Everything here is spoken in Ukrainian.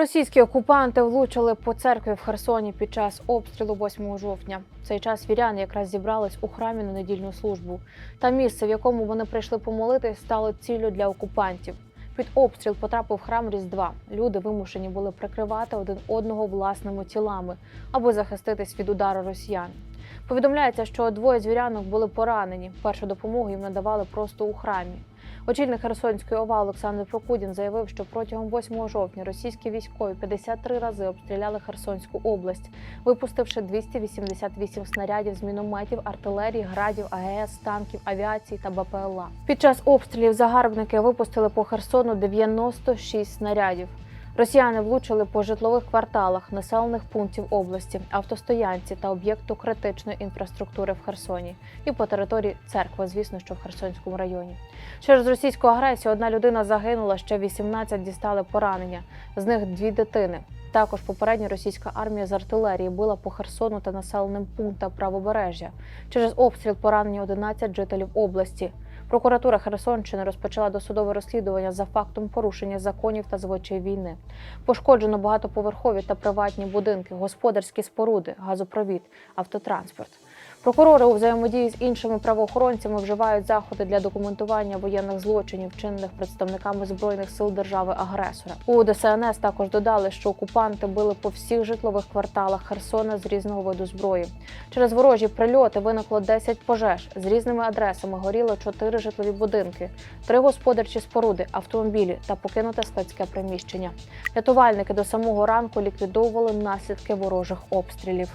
Російські окупанти влучили по церкві в Херсоні під час обстрілу 8 жовтня. В цей час віряни якраз зібрались у храмі на недільну службу. Та місце, в якому вони прийшли помолитись, стало ціллю для окупантів. Під обстріл потрапив храм Різдва. Люди вимушені були прикривати один одного власними тілами, аби захиститись від удару росіян. Повідомляється, що двоє звірянок були поранені. Першу допомогу їм надавали просто у храмі. Очільник Херсонської ОВА Олександр Прокудін заявив, що протягом 8 жовтня російські військові 53 рази обстріляли Херсонську область, випустивши 288 снарядів з мінометів, артилерії, градів, АГС, танків, авіації та БПЛА. Під час обстрілів загарбники випустили по Херсону 96 снарядів. Росіяни влучили по житлових кварталах населених пунктів області, автостоянці та об'єкту критичної інфраструктури в Херсоні і по території церкви, звісно, що в Херсонському районі. Через російську агресію одна людина загинула, ще 18 дістали поранення, з них дві дитини. Також попередня російська армія з артилерії била по Херсону та населеним пунктам правобережжя. Через обстріл поранені 11 жителів області. Прокуратура Херсонщини розпочала досудове розслідування за фактом порушення законів та звичаїв війни. Пошкоджено багатоповерхові та приватні будинки, господарські споруди, газопровід, автотранспорт. Прокурори у взаємодії з іншими правоохоронцями вживають заходи для документування воєнних злочинів, вчинених представниками збройних сил держави-агресора. У ДСНС також додали, що окупанти били по всіх житлових кварталах Херсона з різного виду зброї. Через ворожі прильоти виникло 10 пожеж з різними адресами. Горіло 4 житлові будинки, три господарчі споруди, автомобілі та покинуте складське приміщення. Рятувальники до самого ранку ліквідовували наслідки ворожих обстрілів.